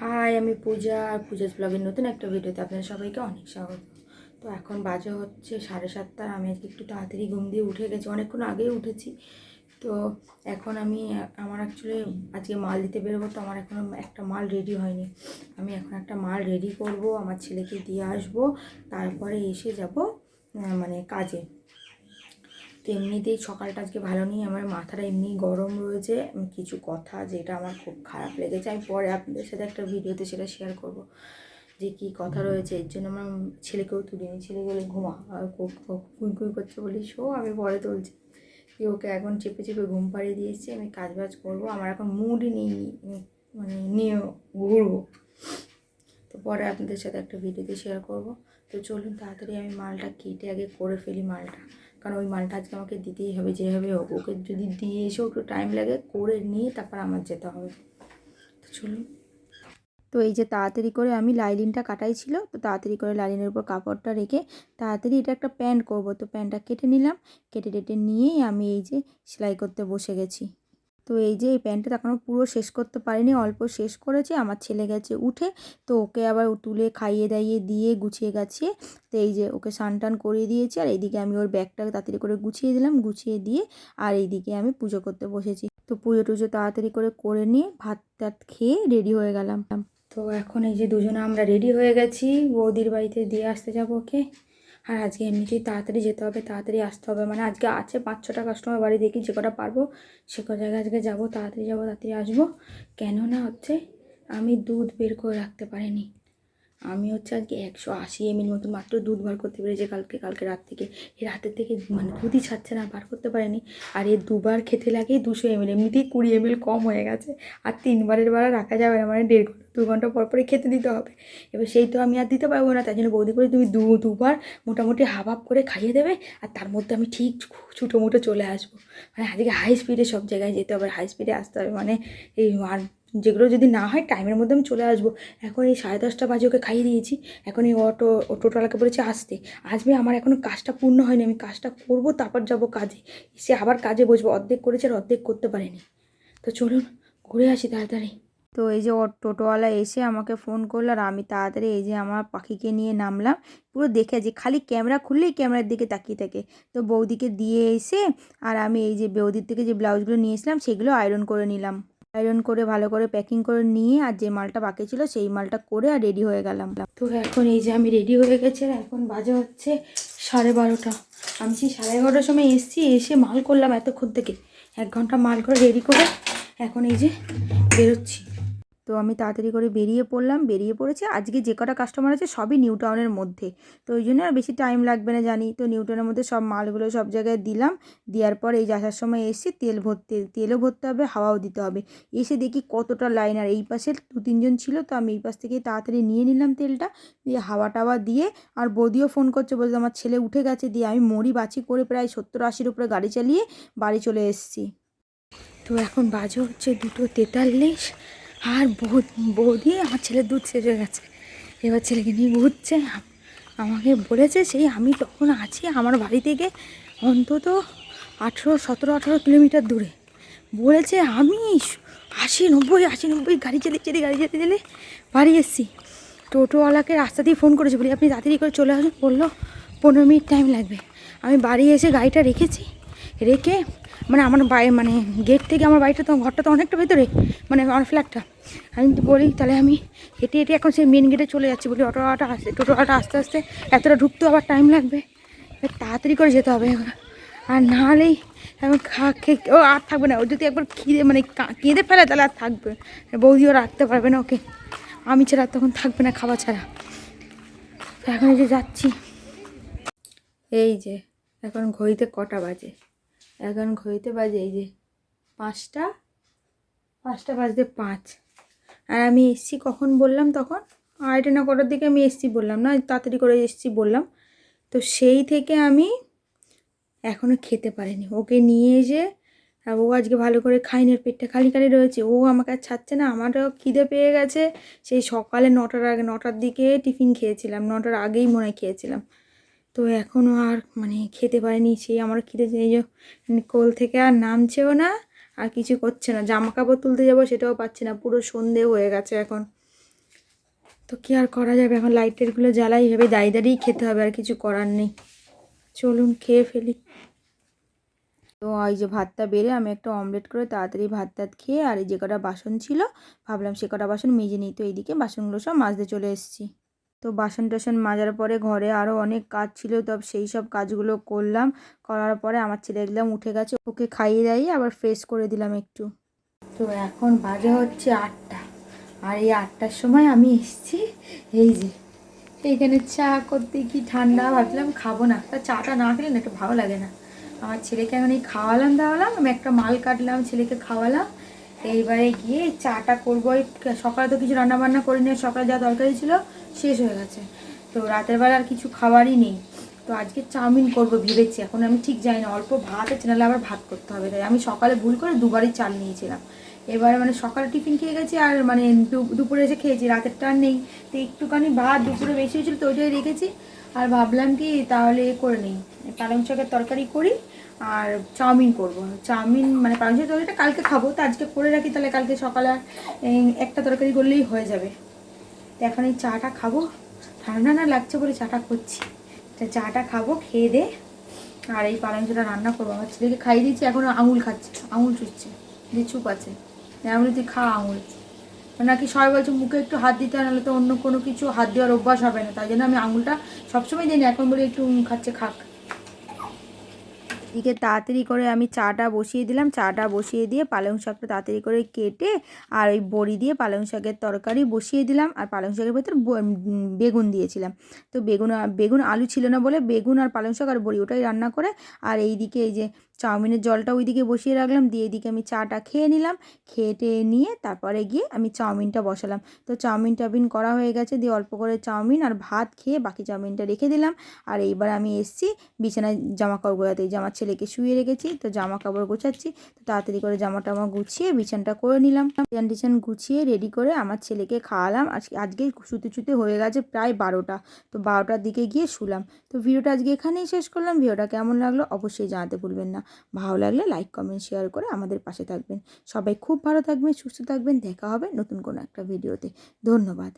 High, আমি পূজা, আর পূজার ব্লগের নতুন একটা ভিডিওতে আপনাদের সবাইকে অনেক স্বাগত। তো এখন বাজে হচ্ছে সাড়ে সাতটা আমি আজকে একটু তাড়াতাড়ি ঘুম দিয়ে উঠে গেছি। অনেকক্ষণ আগেই উঠেছি। তো এখন আমি, আমার অ্যাকচুয়ালি আজকে মাল দিতে বেরোবো, তো আমার এখনও একটা মাল রেডি হয়নি। আমি এখন একটা মাল রেডি করব, আমার ছেলেকে দিয়ে আসব, তারপরে এসে যাব মানে কাজে। তো এমনিতেই সকালটা আজকে ভালো নেই আমার মাথাটা এমনি গরম রয়েছে। কিছু কথা যেটা আমার খুব খারাপ লেগেছে। আমি পরে আপনাদের সাথে একটা ভিডিওতে সেটা শেয়ার করব যে কী কথা রয়েছে। এর জন্য আমার ছেলেকেও তুলি তুলিনি। ছেলে বলে ঘুমা আর কো- কো- কুই কুই করছে বলি শো আমি পরে তুলছি। দিয়ে ওকে এখন চেপে চেপে ঘুম পাড়িয়ে দিয়েছি আমি কাজ বাজ করব। আমার এখন মুডই নেই মানে নিয়ে ঘুরবো। তো পরে আপনাদের সাথে একটা ভিডিওতে শেয়ার করব। তো চলুন তাড়াতাড়ি আমি মালটা কেটে আগে করে ফেলি মালটা। কারণ ওই মালটা আজকে আমাকে দিতেই হবে, যেভাবে হোক। ওকে যদি দিয়ে এসেও একটু টাইম লাগে, করে নিয়ে তারপর আমার যেতে হবে। তো চলুন। তো এই যে তাড়াতাড়ি করে আমি লাইলিনটা কাটাই ছিল, তো তাড়াতাড়ি করে লাইলিনের উপর কাপড়টা রেখে তাড়াতাড়ি এটা একটা প্যান্ট করব। তো প্যান্টটা কেটে নিলাম কেটে টেটে নিয়েই আমি এই যে সেলাই করতে বসে গেছি। তো এই যে এই প্যান্টটা এখনও পুরো শেষ করতে পারিনি, অল্প শেষ করেছি, আমার ছেলে গেছে উঠে, তো ওকে আবার তুলে খাইয়ে দাইয়ে দিয়ে গুছিয়ে গাছিয়ে তো এই যে ওকে স্নান টান করিয়ে দিয়েছি, আর এইদিকে আমি ওর ব্যাগটা তাড়াতাড়ি করে গুছিয়ে দিলাম, গুছিয়ে দিয়ে, আর এইদিকে আমি পুজো করতে বসেছি। তো পুজো টুজো তাড়াতাড়ি করে করে নিয়ে ভাত টাত খেয়ে রেডি হয়ে গেলাম। তো এখন এই যে দুজনে আমরা রেডি হয়ে গেছি, বৌদির বাড়িতে দিয়ে আসতে যাব ওকে। আর আজকে এমনিতেই তাড়াতাড়ি যেতে হবে, তাড়াতাড়ি আসতে হবে। মানে আজকে আছে পাঁচ ছটা কাস্টমার বাড়ি দেখি যে কটা পারব, সে কটা জায়গায় আজকে যাব, তাড়াতাড়ি যাব, তাড়াতাড়ি আসব। কেননা হচ্ছে আমি দুধ বের করে রাখতে পারিনি। আমি হচ্ছে আজকে একশো আশি এমএল মতন মাত্র দুধ বার করতে পেরেছি কালকে কালকে রাত থেকে। এই রাতের থেকে মানে দুধই ছাড়ছে না, বার করতে পারেনি। আর এ দুবার খেতে লাগে দুশো এমএল এমনিতেই কুড়ি এমএল কম হয়ে গেছে। আর তিনবারের বার রাখা যাবে না মানে দেড় দু ঘণ্টা পর পরে খেতে দিতে হবে। এবার সেই তো আমি আর দিতে পারব না তাই জন্য বৌদি করে তুমি দু, দুবার মোটামুটি হাফ করে খাইয়ে দেবে, আর তার মধ্যে আমি ঠিক ছুটো মুটো চলে আসব। মানে আজকে হাই স্পিডে সব জায়গায় যেতে হবে হাই স্পিডে আসতে হবে। মানে এই আর যেগুলো যদি না হয় টাইমের মধ্যে আমি চলে আসব। এখন এই সাড়ে দশটা বাজে ওকে খাইয়ে দিয়েছি। এখন এই অটো টোটোওয়ালাকে বলেছে, আসতে। আসবে আমার এখনও কাজটা পূর্ণ হয়নি, আমি কাজটা করব, তারপর যাব কাজে। সে আবার কাজে বসবো, অর্ধেক করেছে আর অর্ধেক করতে পারেনি। তো চলুন, ঘুরে আসি তাড়াতাড়ি। তো এই যে টোটোওয়ালা এসে আমাকে ফোন করল আর আমি তাড়াতাড়ি এই যে আমার পাখিকে নিয়ে নামলাম। পুরো দেখে যে খালি ক্যামেরা খুললেই ক্যামেরার দিকে তাকিয়ে থাকে। তো বৌদিকে দিয়ে এসে আর আমি এই যে বৌদির থেকে যে ব্লাউজগুলো নিয়েছিলাম সেগুলো আয়রন করে নিলাম। আয়রন করে ভালো করে প্যাকিং করে নিয়ে আর যে মালটা বাকি ছিল সেই মালটা করে আর রেডি হয়ে গেলাম। তো এখন এই যে আমি রেডি হয়ে গেছি আর এখন বাজে হচ্ছে সাড়ে বারোটা। আমি সেই সাড়ে এগারোটার সময় এসেছি, এসে মাল করলাম এতক্ষণ থেকে। এক ঘণ্টা মাল করে রেডি করে এখন এই যে বেরোচ্ছি। তো আমি তাড়াতাড়ি করে বেরিয়ে পড়লাম, বেরিয়ে পড়েছে। আজকে যে কটা কাস্টমার আছে সবই নিউ টাউনের মধ্যে। তো ওই জন্য আর বেশি টাইম লাগবে না জানি। তো নিউ টাউনের মধ্যে সব মালগুলো সব জায়গায় দিলাম। দেওয়ার পর এই আসার সময় এসে তেল ভরতে, তেলও ভরতে হবে, হাওয়াও দিতে হবে। এসে দেখি কতটা লাইন আর এই পাশে দু তিনজন ছিল, তো আমি এই পাশ থেকে তাড়াতাড়ি নিয়ে নিলাম তেলটা। দিয়ে হাওয়া টাওয়া দিয়ে আর বৌদিও ফোন করছে বলতে আমার ছেলে উঠে গেছে। দিয়ে আমি মরি বাছি করে প্রায় সত্তর আশির উপরে গাড়ি চালিয়ে বাড়ি চলে এসেছি। তো এখন বাজে হচ্ছে দুটো তেতাল্লিশ। আর বৌদি আমার ছেলের দুধ শেষ হয়ে গেছে। এবার ছেলেকে নিয়ে ঘুরছে। আমাকে বলেছে, সেই আমি তখন আছি আমার বাড়ি থেকে অন্তত আঠেরো, সতেরো, আঠেরো কিলোমিটার দূরে। বলেছে, আমি আশি, নব্বই আশি, নব্বই গাড়ি চালিয়ে চালিয়ে, গাড়ি চালিয়ে চালিয়ে বাড়ি এসেছি। টোটোওয়ালাকে রাস্তা দিয়ে ফোন করেছে। বলি, আপনি তাড়াতাড়ি করে চলে আসুন। বলল, পনেরো মিনিট টাইম লাগবে। আমি বাড়ি এসে গাড়িটা রেখেছি। রেখে মানে আমার বাড়ি মানে গেট থেকে আমার বাড়িটা তো, ঘরটা তো অনেকটা ভেতরে মানে আমার ফ্ল্যাটটা আমি বলি, তাহলে আমি হেঁটে হেঁটে এখন সেই মেন গেটে চলে যাচ্ছি, বলি অটোটা আসতে টোটোটা আস্তে আস্তে এতটা ঢুকতেও আবার টাইম লাগবে। তাড়াতাড়ি করে যেতে হবে আর না হলেই এখন খা খেয়ে ও আর থাকবে না। ও যদি একবার খিদে মানে কেঁদে ফেলে, তাহলে আর থাকবে। বৌদিও রাখতে পারবে না ওকে। আমি ছাড়া তখন থাকবে না খাওয়া ছাড়া। এখন এই যে যাচ্ছি। এই যে, এখন ঘড়িতে কটা বাজে? এখন ঘড়িতে বাজে, এই যে পাঁচটা পাঁচটা বাজতে পাঁচ। আর আমি এসছি কখন বললাম তখন? আড়াইটা না কটার দিকে আমি এসছি বললাম না, তাড়াতাড়ি করে এসছি বললাম। তো সেই থেকে আমি এখনও খেতে পারিনি। ওকে নিয়ে এসে ও আজকে ভালো করে খাইনি পেটটা খালি খালি রয়েছে। ও আমাকে আর ছাড়ছে না, আমারও খিদে পেয়ে গেছে। সেই সকালে নটার আগে, নটার দিকে টিফিন খেয়েছিলাম, নটার আগেই মনে খেয়েছিলাম। তো এখনও আর মানে খেতে পারিনি সেই আমার খিদে এই যে কোল থেকে আর নামছেও না, আর কিছু করছে না। জামা কাপড় তুলতে যাব সেটাও পাচ্ছি না, পুরো সন্ধে হয়ে গেছে এখন। তো কি আর করা যাবে? এখন লাইটেরগুলো জ্বালাই হবে দাঁড়িয়ে দাঁড়িয়েই খেতে হবে, আর কিছু করার নেই। চলুন খেয়ে ফেলি। তো এই যে ভাতটা বেড়ে আমি একটা অমলেট করে তাড়াতাড়ি ভাত টাত খেয়ে আর এই যে কটা বাসন ছিল, ভাবলাম সে কটা বাসন মেজে নিই। তো এইদিকে বাসনগুলো সব মাজতে চলে এসেছি। তো বাসন টাসন মাজার পরে ঘরে আরও অনেক কাজ ছিল, তো সেই সব কাজগুলো করলাম। করার পরে আমার ছেলে একদম উঠে গেছে, ওকে খাইয়ে দাইয়ে আবার ফ্রেশ করে দিলাম একটু। তো এখন বাজে হচ্ছে আটটা। আর এই আটটার সময় আমি এসেছি, এই যে এইখানে চা করতে কি ঠান্ডা, ভাবছিলাম খাব না। তা চাটা না খেলে না একটু ভালো লাগে না। আমার ছেলেকে এখন এই খাওয়ালাম দাওয়ালাম, আমি একটা মাল কাটলাম, ছেলেকে খাওয়ালাম। এইবারে গিয়ে চাটা করব। ওই সকালে তো কিছু রান্না বান্না করে নিয়ে সকালে যা তরকারি ছিল শেষ হয়ে গেছে। তো রাতের বেলা আর কিছু খাবারই নেই। তো আজকে চাউমিন করব ভেবেছি, এখন আমি ঠিক জানি না, অল্প ভাত আছে, নাহলে আবার ভাত করতে হবে। তাই আমি সকালে ভুল করে দুবারই চাল নিয়েছিলাম। এবারে মানে সকালে টিফিন খেয়ে গেছি, আর মানে দুপুরে এসে খেয়েছি, রাতেরটা আর নেই। তো একটুখানি ভাত দুপুরে বেশি হয়েছিল, তো ওইটাই রেখেছি। আর ভাবলাম কি তাহলে এ করে নিই। পালং শাকের তরকারি করি আর চাউমিন করব। চাউমিন মানে পালং শাকের তরকারিটা কালকে খাব। তো আজকে করে রাখি তাহলে কালকে সকালে একটা তরকারি করলেই হয়ে যাবে। তো এখন এই চাটা খাব। ঠান্ডা না লাগছে বলে চাটা করছি। তা চাটা খাব, খেয়ে দে। আর এই পালং শাকটা রান্না করব। আমার ছেলেকে খাইয়ে দিচ্ছি এখন আঙুল খাচ্ছে, আঙুল চুচ্ছে দিয়ে চুপ আছে। আমি বলি তুই খা আঙুল। নাকি সবাই বলছে মুখে একটু হাত দিতে হয়, নাহলে তো অন্য কোনো কিছু হাত দেওয়ার অভ্যাস হবে না। তাই জন্য আমি আঙুলটা সবসময় দিই না, এখন বলি একটু খাচ্ছে, খাক। এদিকে তাড়াতাড়ি করে আমি চাটা বসিয়ে দিলাম। চাটা বসিয়ে দিয়ে পালং শাকটা তাড়াতাড়ি করে কেটে আর ওই বড়ি দিয়ে পালং শাকের তরকারি বসিয়ে দিলাম। আর পালং শাকের ভেতর বেগুন দিয়েছিলাম। তো বেগুন বেগুন আলু ছিল না বলে বেগুন আর পালং শাক আর বড়ি ওটাই রান্না করে। আর এইদিকে এই যে চাউমিনের জলটা ওইদিকে বসিয়ে রাখলাম, দিয়ে এদিকে আমি চাটা খেয়ে নিলাম। খেয়ে টেয়ে নিয়ে তারপরে গিয়ে আমি চাউমিনটা বসালাম। তো চাউমিন টাউমিন করা হয়ে গেছে, দিয়ে অল্প করে চাউমিন আর ভাত খেয়ে বাকি চাউমিনটা রেখে দিলাম। আর এইবার আমি এসছি বিছানায় জামা কাপড় গোছাতে যে আমার ছেলেকে শুয়ে রেখেছি, তো জামা কাপড় গোছাচ্ছি। তো তাড়াতাড়ি করে জামা টামা গুছিয়ে বিছানটা করে নিলাম। বিছান টিছান গুছিয়ে রেডি করে আমার ছেলেকে খাওয়ালাম। আজকে আজকে শুতে শুতে হয়ে গেছে প্রায় বারোটা। তো বারোটার দিকে গিয়ে শুলাম। তো ভিডিওটা আজকে এখানেই শেষ করলাম। ভিডিওটা কেমন লাগল অবশ্যই জানাতে ভুলবেন না। ভালো লাগলে লাইক কমেন্ট শেয়ার করে আমাদের পাশে থাকবেন। সবাই খুব ভালো থাকবেন, সুস্থ থাকবেন। দেখা হবে নতুন কোনো একটা ভিডিওতে ধন্যবাদ।